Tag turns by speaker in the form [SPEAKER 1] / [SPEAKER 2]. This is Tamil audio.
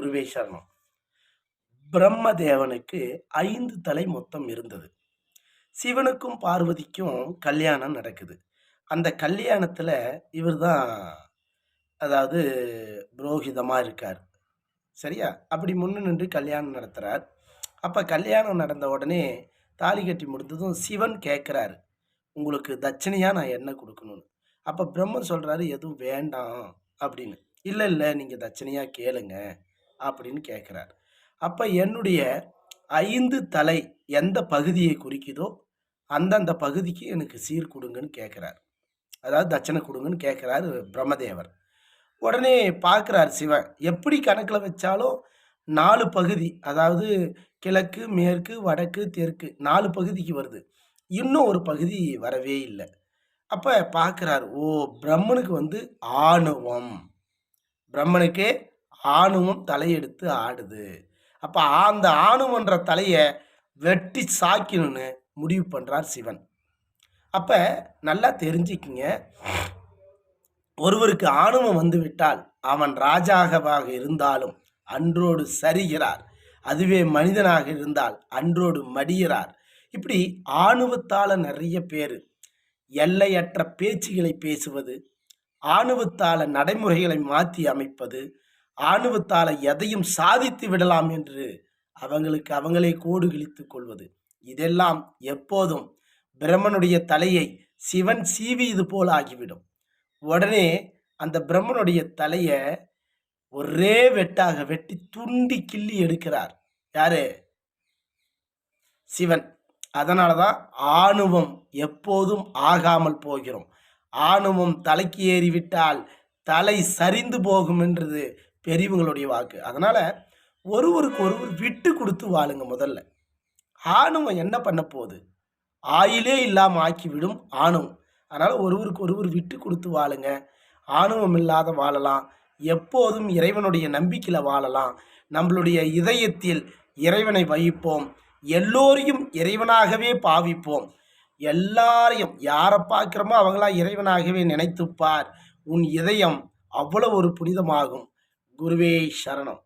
[SPEAKER 1] குருவே சரணம் பிரம்மதேவனுக்கு ஐந்து தலை மொத்தம் இருந்தது. சிவனுக்கும் பார்வதிக்கும் கல்யாணம் நடக்குது. அந்த கல்யாணத்தில் இவர் தான் அதாவது புரோகிதமாக இருக்கார். சரியா? அப்படி முன்னு நின்று கல்யாணம் நடத்துகிறார் அப்போ கல்யாணம் நடந்த உடனே தாலி கட்டி முடிந்ததும் சிவன் கேட்குறாரு உங்களுக்கு தட்சணையாக நான் என்ன கொடுக்கணும்னு. அப்போ பிரம்மன் சொல்கிறாரு எதுவும் வேண்டாம் அப்படின்னு. இல்லை இல்லை நீங்கள் தட்சணையாக கேளுங்க. அப்படின்னு கேட்குறார். அப்போ என்னுடைய ஐந்து தலை எந்த பகுதியை குறிக்குதோ அந்தந்த பகுதிக்கு எனக்கு சீர் கொடுங்கன்னு கேட்குறாரு. அதாவது தட்சணை கொடுங்கன்னு கேட்குறாரு பிரம்மதேவர். உடனே பார்க்குறாரு சிவன் எப்படி கணக்கில் வச்சாலும் நாலு பகுதி அதாவது கிழக்கு மேற்கு வடக்கு தெற்கு நாலு பகுதிக்கு வருது. இன்னும் ஒரு பகுதி வரவே இல்லை. அப்போ பார்க்குறாரு ஓ பிரம்மனுக்கு வந்து ஆணவம். பிரம்மனுக்கே ஆணுவம் தலையெடுத்து ஆடுது. அப்போ அந்த ஆணுமன்ற தலையை வெட்டி சாக்கணும்னு முடிவு பண்ணுறார் சிவன். அப்போ நல்லா தெரிஞ்சுக்கிங்க. ஒருவருக்கு ஆணுமம் வந்துவிட்டால் அவன் ராஜாகவாக இருந்தாலும் அன்றோடு சரிகிறார். அதுவே மனிதனாக இருந்தால் அன்றோடு மடிகிறார். இப்படி ஆணுவத்தால் நிறைய பேர் எல்லையற்ற பேச்சுகளை பேசுவது ஆணுவத்தால் நடைமுறைகளை மாற்றி அமைப்பது ஆணுவத்தால எதையும் சாதித்து விடலாம் என்று அவங்களுக்கு அவங்களே கோடு கிழித்து கொள்வது. இதெல்லாம் எப்போதும் பிரம்மனுடைய தலையை சிவன் சீவியது போல் ஆகிவிடும். உடனே அந்த பிரம்மனுடைய தலையை ஒரே வெட்டாக வெட்டி துண்டி கிள்ளி எடுக்கிறார். யாரு? சிவன். அதனால தான் ஆணுவம் எப்போதும் ஆகாமல் போகிறோம். ஆணுவம் தலைக்கு ஏறிவிட்டால் தலை சரிந்து போகும் என்றது பெரியவங்களுடைய வாக்கு. அதனால் ஒருவருக்கு ஒருவர் விட்டு கொடுத்து வாழுங்க முதல்ல. ஆணுவம் என்ன பண்ண போகுது? ஆயிலே இல்லாமல் ஆக்கிவிடும் ஆணுவம் அதனால் ஒருவருக்கு ஒருவர் விட்டு கொடுத்து வாழுங்க. ஆணுவம் இல்லாத வாழலாம். எப்போதும் இறைவனுடைய நம்பிக்கையில் வாழலாம். நம்மளுடைய இதயத்தில் இறைவனை வகிப்போம். எல்லோரையும் இறைவனாகவே பாவிப்போம். எல்லாரையும் யாரை பார்க்குறோமோ அவங்களாம் இறைவனாகவே நினைத்துப்பார். உன் இதயம் அவ்வளோ ஒரு புனிதமாகும். குருவே சரணம்.